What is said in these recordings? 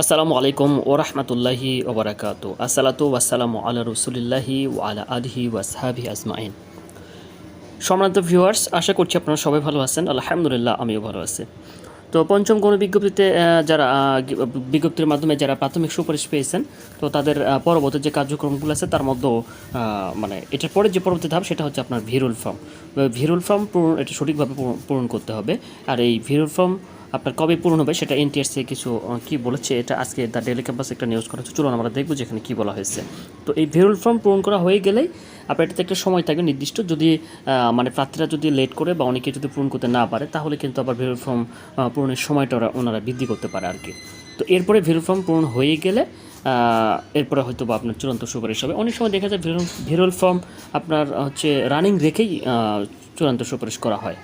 আসসালামু আলাইকুম ও রহমতুল্লাহি ওবরাকাত আসসালাতু ওয়াসালামু আলা রসুলিল্লাহি আলা আলহি ওয়াসহাবি আজমাইন। সম্মানিত ভিউয়ার্স, আশা করছি আপনারা সবাই ভালো আছেন। আলহামদুলিল্লাহ, আমিও ভালো আছি। তো পঞ্চম গণ বিজ্ঞপ্তিতে যারা বিজ্ঞপ্তির মাধ্যমে যারা প্রাথমিক সুপারিশ পেয়েছেন, তো তাদের পরবর্তী যে কার্যক্রমগুলো আছে, তার মধ্যেও মানে এটার পরে যে পরবর্তী ধাপ, সেটা হচ্ছে আপনার ভিরুল ফর্ম। ভিরুল ফর্ম পূরণ, এটা সঠিকভাবে পূরণ করতে হবে। আর এই ভিরুল ফর্ম আপনার কবে পূরণ হবে সেটা এনটিআরসি কিছু কি বলেছে, এটা আজকে দ্য ডেলি ক্যাম্পাস একটা নিউজ করা হচ্ছে। চলুন আমরা দেখব যেখানে কী বলা হয়েছে। তো এই ভেরুল ফর্ম পূরণ করা হয়ে গেলেই আপনার এটাতে একটা সময় থাকবে নির্দিষ্ট। যদি মানে প্রার্থীরা যদি লেট করে বা অনেকে যদি পূরণ করতে না পারে, তাহলে কিন্তু আবার ভেরুল ফর্ম পূরণের সময়টা ওরা, ওনারা বৃদ্ধি করতে পারে আর কি। তো এরপরে ভেরুল ফর্ম পূরণ হয়ে গেলে এরপরে হয়তো বা আপনার চূড়ান্ত সুপারিশ হবে। অনেক সময় দেখা যায় ভিরুল ফর্ম আপনার হচ্ছে রানিং রেখেই চূড়ান্ত সুপারিশ করা হয়।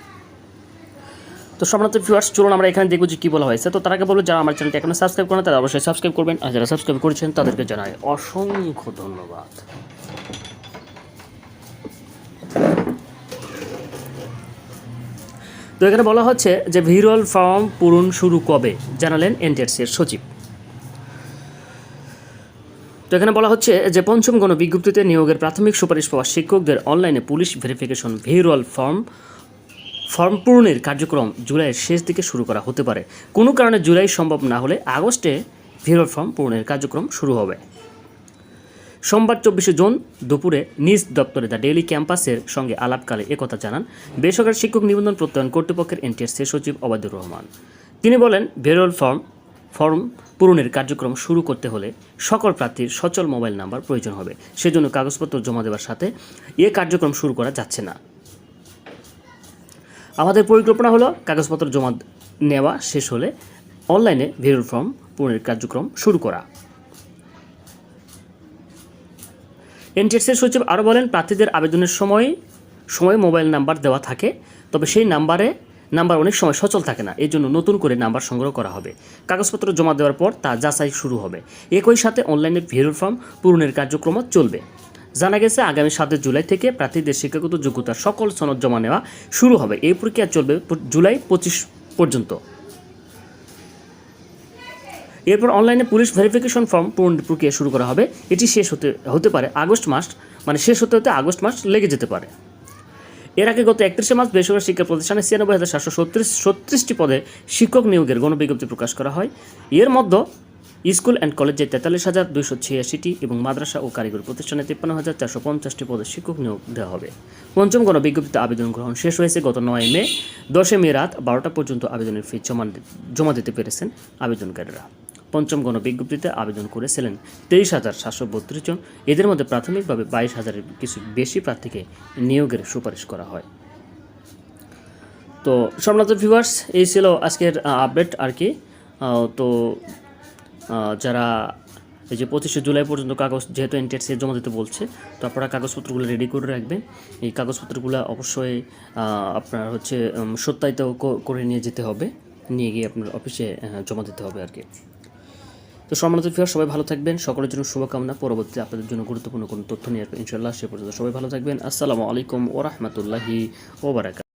তো সম্রাট ভিউয়ার্স চলুন আমরা এখানে দেখব যে কী বলা হয়েছে। তো তার বলব, যারা আমার চ্যানেলটি এখনও সাবস্ক্রাইব করেন তারা অবশ্যই সাবস্ক্রাইব করবেন। আর যারা সাবস্ক্রাইব করেছেন, তাদেরকে জানাই অসংখ্য ধন্যবাদ। তো এখানে বলা হচ্ছে যে ভিরুয়াল ফর্ম পূরণ শুরু কবে? জানালেন এনটিআরসির সচিব। তো এখানে বলা হচ্ছে যে, পঞ্চম গণ বিজ্ঞপ্তিতে নিয়োগের প্রাথমিক সুপারিশ পাওয়া শিক্ষকদের অনলাইনে পুলিশ ভেরিফিকেশন ভিরুয়াল ফর্ম ফর্ম পূরণের কার্যক্রম জুলাইয়ের শেষ দিকে শুরু করা হতে পারে। কোনো কারণে জুলাই সম্ভব না হলে আগস্টে ভিরুয়াল ফর্ম পূরণের কার্যক্রম শুরু হবে। সোমবার চব্বিশে জুন দুপুরে নিজ দপ্তরে দ্য ডেইলি ক্যাম্পাসের সঙ্গে আলাপকালে একথা জানান বেসরকারি শিক্ষক নিবন্ধন প্রত্যয়ন কর্তৃপক্ষের এনটিএসসি সচিব অবাদুর রহমান। তিনি বলেন ভেরোল ফর্ম ফর্ম পূরণের কার্যক্রম শুরু করতে হলে সকল প্রার্থীর সচল মোবাইল নাম্বার প্রয়োজন হবে। সেজন্য কাগজপত্র জমা দেওয়ার সাথে এ কার্যক্রম শুরু করা যাচ্ছে না। আমাদের পরিকল্পনা হলো কাগজপত্র জমা নেওয়া শেষ হলে অনলাইনে ভেরোল ফর্ম পূরণের কার্যক্রম শুরু করা। এনটিএসের সচিব আরও বলেন, প্রার্থীদের আবেদনের সময় সময় মোবাইল নাম্বার দেওয়া থাকে, তবে সেই নাম্বারে নাম্বার অনেক সময় সচল থাকে না। এই জন্য নতুন করে নাম্বার সংগ্রহ করা হবে। কাগজপত্র জমা দেওয়ার পর তা যাচাই শুরু হবে। একই সাথে অনলাইনে ভেরুল ফর্ম পূরণের কার্যক্রম চলবে। জানা গেছে, আগামী সাতই জুলাই থেকে প্রার্থীদের শিক্ষাগত যোগ্যতার সকল সনদ জমা নেওয়া শুরু হবে। এই প্রক্রিয়া চলবে জুলাই পঁচিশ পর্যন্ত। এরপর অনলাইনে পুলিশ ভেরিফিকেশন ফর্ম পূরণ প্রক্রিয়া শুরু করা হবে। এটি শেষ হতে হতে পারে আগস্ট মাস মানে শেষ হতে হতে আগস্ট মাস লেগে যেতে পারে। এর আগে গত একত্রিশে মার্চ বেসরকারি শিক্ষা প্রতিষ্ঠানে ছিয়ানব্বই হাজার সাতশো ছত্রিশ, ছত্রিশটি পদে শিক্ষক নিয়োগের গণবিজ্ঞপ্তি প্রকাশ করা হয়। এর মধ্যে স্কুল অ্যান্ড কলেজে তেতাল্লিশ হাজার দুইশো ছিয়াশিটি এবং মাদ্রাসা ও কারিগরি প্রতিষ্ঠানে তিপ্পান্ন হাজার চারশো পঞ্চাশটি পদে শিক্ষক নিয়োগ দেওয়া হবে। পঞ্চম গণবিজ্ঞপ্তিতে আবেদন গ্রহণ শেষ হয়েছে গত নয় মে। দশে মে রাত বারোটা পর্যন্ত আবেদনের ফি জমা জমা দিতে পেরেছেন আবেদনকারীরা। পঞ্চম গণবিজ্ঞপ্তিতে আবেদন করেছিলেন তেইশ হাজার সাতশো বত্রিশ জন। এদের মধ্যে প্রাথমিকভাবে বাইশ হাজারের কিছু বেশি প্রার্থীকে নিয়োগের সুপারিশ করা হয়। তো সম্রাট ভিউয়ার্স এই ছিল আজকের আপডেট আর কি। তো যারা এই যে পঁচিশে জুলাই পর্যন্ত কাগজ যেহেতু এনটিআরসি জমা দিতে বলছে, তো আপনারা কাগজপত্রগুলো রেডি করে রাখবেন। এই কাগজপত্রগুলো অবশ্যই আপনার হচ্ছে সত্যায়িত করে নিয়ে যেতে হবে। নিয়ে গিয়ে আপনার অফিসে জমা দিতে হবে আর কি। তো সম্মানিত ফিয়ার সবাই ভালো থাকবেন। সকলের জন্য শুভকামনা। পরবর্তী আপনাদের জন্য গুরুত্বপূর্ণ কোনো তথ্য নিয়ে ইনশাল্লাহ সে পর্যন্ত সবাই ভালো থাকবেন। আসসালামু আলাইকুম ও রহমতুল্লাহি ওবরাকাত